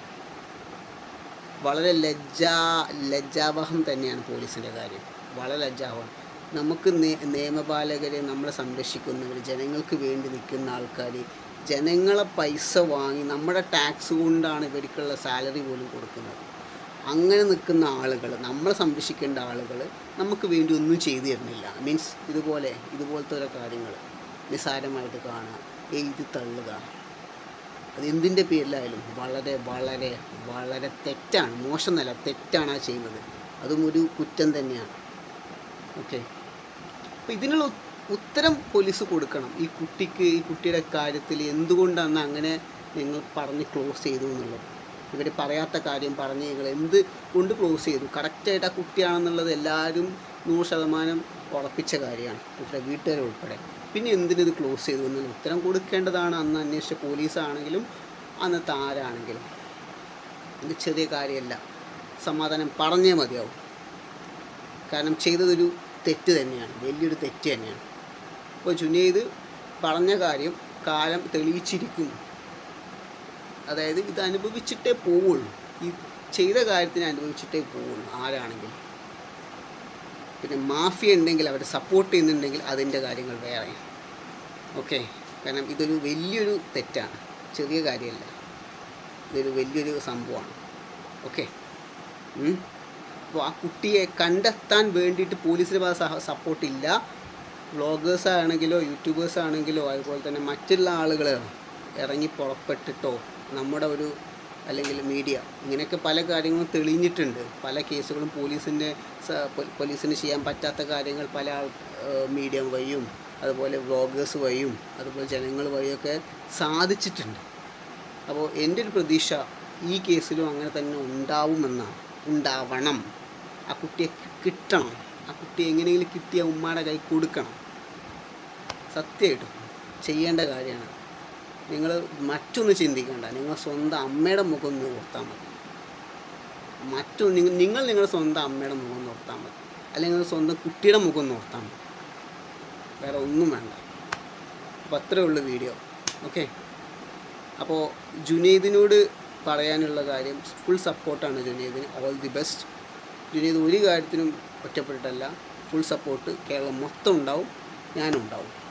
വളരെ ലജ്ജാ ലജ്ജാവഹം തന്നെയാണ് പോലീസിന്റെ കാര്യം. വളരെ ലജ്ജാവഹം. നമുക്ക് നിയമപാലകരെ നമ്മളെ സംരക്ഷിക്കുന്നവർ ജനങ്ങൾക്ക് വേണ്ടി നിൽക്കുന്ന ആൾക്കാർ ജനങ്ങളെ പൈസ വാങ്ങി നമ്മുടെ ടാക്സ് കൊണ്ടാണ് ഇവർക്കുള്ള സാലറി പോലും കൊടുക്കുന്നത്. അങ്ങനെ നിൽക്കുന്ന ആളുകൾ നമ്മളെ സംരക്ഷിക്കേണ്ട ആളുകൾ നമുക്ക് വേണ്ടി ഒന്നും ചെയ്തു തരുന്നില്ല. മീൻസ് ഇതുപോലെ ഇതുപോലത്തെ ഓരോ കാര്യങ്ങൾ നിസ്സാരമായിട്ട് കാണുക എഴുതി തള്ളുക. അത് എന്തിന്റെ പേരിലായാലും വളരെ വളരെ വളരെ തെറ്റാണ് മോശം നില തെറ്റാണ് ആ ചെയ്യുന്നത്. അതും ഒരു കുറ്റം തന്നെയാണ്. ഓക്കെ അപ്പോൾ ഇതിനുള്ള ഉത്തരം പോലീസ് കൊടുക്കണം. ഈ കുട്ടിക്ക് ഈ കുട്ടിയുടെ കാര്യത്തിൽ എന്തുകൊണ്ടാണ് അങ്ങനെ നിങ്ങൾ പറഞ്ഞ് ക്ലോസ് ചെയ്തു എന്നുള്ളത്? ഇവർ പറയാത്ത കാര്യം പറഞ്ഞ് നിങ്ങൾ എന്ത് കൊണ്ട് ക്ലോസ് ചെയ്തു? കറക്റ്റായിട്ട് ആ കുട്ടിയാണെന്നുള്ളത് എല്ലാവരും നൂറ് ശതമാനം ഉറപ്പിച്ച കാര്യമാണ്. കുട്ടിയുടെ വീട്ടുകാർ ഉൾപ്പെടെ. പിന്നെ എന്തിനത് ക്ലോസ് ചെയ്തു എന്നുള്ള ഉത്തരം കൊടുക്കേണ്ടതാണ് അന്ന് അന്വേഷിച്ച പോലീസാണെങ്കിലും അന്നത്തെ ആരാണെങ്കിലും. ഇത് ചെറിയ കാര്യമല്ല. സമാധാനം പറഞ്ഞേ മതിയാവും. കാരണം ചെയ്തതൊരു തെറ്റ് തന്നെയാണ്. വലിയൊരു തെറ്റ് തന്നെയാണ്. അപ്പോൾ ജുനൈദ് പറഞ്ഞ കാര്യം കാലം തെളിയിച്ചിരിക്കും അതായത് ഇത് അനുഭവിച്ചിട്ടേ പോവുള്ളൂ. ഈ ചെയ്ത കാര്യത്തിന് അനുഭവിച്ചിട്ടേ പോവുള്ളൂ ആരാണെങ്കിലും. പിന്നെ മാഫിയ ഉണ്ടെങ്കിൽ അവരെ സപ്പോർട്ട് ചെയ്യുന്നുണ്ടെങ്കിൽ അതിന്റെ കാര്യങ്ങൾ വേറെ. ഓക്കെ കാരണം ഇതൊരു വലിയൊരു തെറ്റാണ്. ചെറിയ കാര്യമല്ല. ഇതൊരു വലിയൊരു സംഭവമാണ്. ഓക്കെ അപ്പോൾ ആ കുട്ടിയെ കണ്ടെത്താൻ വേണ്ടിയിട്ട് പോലീസിന് സപ്പോർട്ടില്ല വ്ളോഗേഴ്സ് ആണെങ്കിലോ യൂട്യൂബേഴ്സ് ആണെങ്കിലോ അതുപോലെ തന്നെ മറ്റുള്ള ആളുകൾ ഇറങ്ങി പുറപ്പെട്ടിട്ടോ നമ്മുടെ ഒരു അല്ലെങ്കിൽ മീഡിയ ഇങ്ങനെയൊക്കെ പല കാര്യങ്ങളും തെളിഞ്ഞിട്ടുണ്ട്. പല കേസുകളും പോലീസിന്റെ പോലീസിന് ചെയ്യാൻ പറ്റാത്ത കാര്യങ്ങൾ പല മീഡിയ വഴിയും അതുപോലെ വ്ളോഗേഴ്സ് വഴിയും അതുപോലെ ജനങ്ങൾ വഴിയൊക്കെ സാധിച്ചിട്ടുണ്ട്. അപ്പോൾ എന്റെ ഒരു പ്രതീക്ഷ ഈ കേസിലും അങ്ങനെ തന്നെ ഉണ്ടാവുമെന്നാണ് ഉണ്ടാവണം. ആ കുട്ടിയെ കിട്ടണം. ആ കുട്ടിയെ എങ്ങനെയെങ്കിലും കിട്ടിയ ഉമ്മയുടെ കൈ കൊടുക്കണം. സത്യമായിട്ടും ചെയ്യേണ്ട കാര്യമാണ്. നിങ്ങൾ മറ്റൊന്നും ചിന്തിക്കേണ്ട. നിങ്ങൾ സ്വന്തം അമ്മയുടെ മുഖം ഒന്ന് ഓർത്താൽ മതി. മറ്റു നിങ്ങൾ നിങ്ങളുടെ സ്വന്തം അമ്മയുടെ മുഖം ഒന്ന് മതി. അല്ലെങ്കിൽ സ്വന്തം കുട്ടിയുടെ മുഖം ഒന്ന് മതി. വേറെ ഒന്നും വേണ്ട. അപ്പോൾ അത്രേ ഉള്ളൂ വീഡിയോ ഓക്കെ അപ്പോൾ ജുനീദിനോട് പറയാനുള്ള കാര്യം ഫുൾ സപ്പോർട്ടാണ് ജുനീദിന്. ഓൾ ദി ബെസ്റ്റ് ജുനീദ് ഒരു കാര്യത്തിനും ഒറ്റപ്പെട്ടിട്ടല്ല. ഫുൾ സപ്പോർട്ട് കേരളം മൊത്തം ഉണ്ടാവും. ഞാനും ഉണ്ടാവും.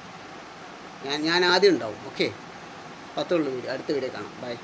ഞാൻ ഞാൻ ആദ്യം ഉണ്ടാവും. ഓക്കെ പത്തുള്ളൂ വീഡിയോ. അടുത്ത വീഡിയോ കാണാം. ബൈ